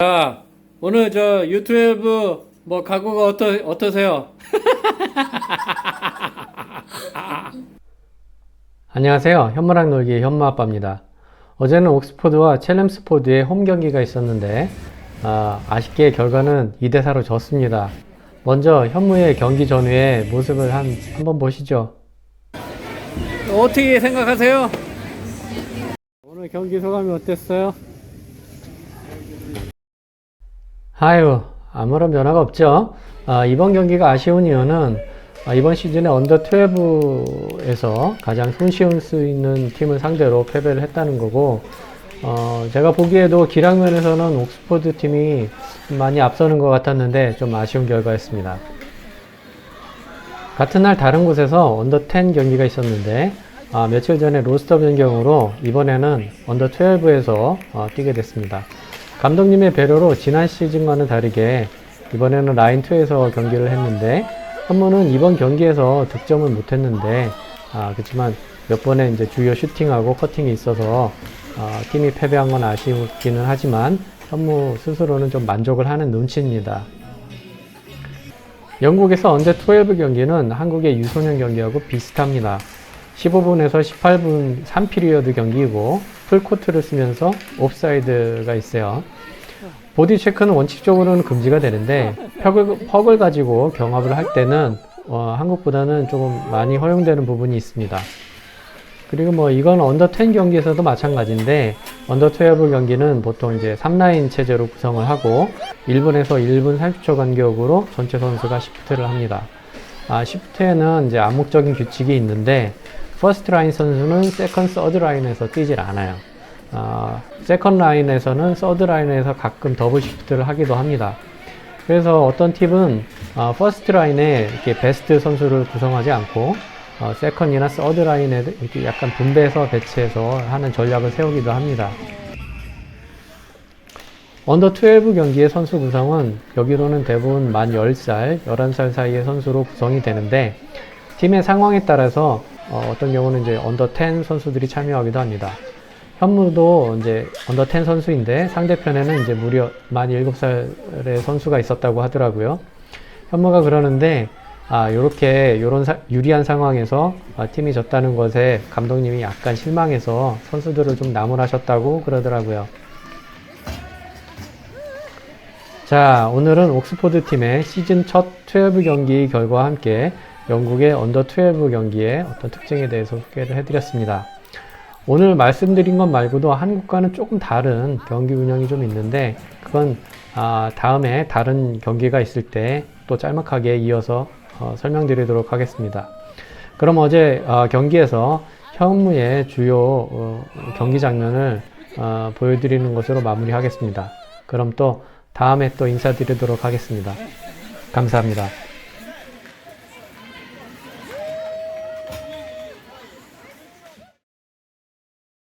자, 오늘 저 유튜브 뭐 각오가 어떠, 어떠세요? 안녕하세요. 현무랑 놀기의 현무아빠입니다. 어제는 옥스포드와 첼렘스포드의 홈 경기가 있었는데 아, 아쉽게 결과는 2대4로 졌습니다. 먼저 현무의 경기 전후의 모습을 한, 한번 보시죠. 어떻게 생각하세요? 오늘 경기 소감이 어땠어요? 아유, 아무런 변화가 없죠. 아, 이번 경기가 아쉬운 이유는 아, 이번 시즌에 언더 12에서 가장 손쉬울 수 있는 팀을 상대로 패배를 했다는 거고, 어, 제가 보기에도 기량면에서는 옥스포드 팀이 많이 앞서는 것 같았는데 좀 아쉬운 결과였습니다. 같은 날 다른 곳에서 언더 10 경기가 있었는데 아, 며칠 전에 로스터 변경으로 이번에는 언더 12에서 어, 뛰게 됐습니다. 감독님의 배려로 지난 시즌과는 다르게 이번에는 라인 2에서 경기를 했는데 현무는 이번 경기에서 득점을 못했는데 아, 그렇지만 몇 번의 이제 주요 슈팅하고 커팅이 있어서 어, 팀이 패배한 건 아쉽기는 하지만 현무 스스로는 좀 만족을 하는 눈치입니다. 영국에서 언제 12 경기는 한국의 유소년 경기하고 비슷합니다. 15분에서 18분 3피리어드 경기이고 풀코트를 쓰면서 옵사이드가 있어요. 보디 체크는 원칙적으로는 금지가 되는데 퍽을, 퍽을 가지고 경합을 할 때는 어, 한국보다는 조금 많이 허용되는 부분이 있습니다. 그리고 뭐 이건 언더 10 경기에서도 마찬가지인데 언더 12 경기는 보통 이제 3라인 체제로 구성을 하고 1분에서 1분 30초 간격으로 전체 선수가 시프트를 합니다. 아, 시프트에는 이제 암묵적인 규칙이 있는데 퍼스트 라인 선수는 세컨 서드 라인에서 뛰질 않아요. 아, 세컨 라인에서는 서드 라인에서 가끔 더블 시프트를 하기도 합니다. 그래서 어떤 팀은 어, 퍼스트 라인에 이렇게 베스트 선수를 구성하지 않고 어, 세컨이나 서드 라인에 이렇게 약간 분배해서 배치해서 하는 전략을 세우기도 합니다. 언더 12 경기의 선수 구성은 여기로는 대부분 만 10살, 11살 사이의 선수로 구성이 되는데 팀의 상황에 따라서 어, 떤 경우는 이제 언더 10 선수들이 참여하기도 합니다. 현무도 이제 언더 10 선수인데 상대편에는 이제 무려 만 7살의 선수가 있었다고 하더라고요. 현무가 그러는데 아, 요렇게 요런 사- 유리한 상황에서 아, 팀이 졌다는 것에 감독님이 약간 실망해서 선수들을 좀 나무라셨다고 그러더라고요. 자, 오늘은 옥스포드 팀의 시즌 첫 12 경기 결과와 함께 영국의 언더 12 경기의 어떤 특징에 대해서 소개를 해드렸습니다. 오늘 말씀드린 것 말고도 한국과는 조금 다른 경기 운영이 좀 있는데 그건 아, 다음에 다른 경기가 있을 때 또 짤막하게 이어서 어, 설명드리도록 하겠습니다. 그럼 어제 어, 경기에서 현무의 주요 어, 경기 장면을 어, 보여드리는 것으로 마무리하겠습니다. 그럼 또 다음에 또 인사드리도록 하겠습니다. 감사합니다.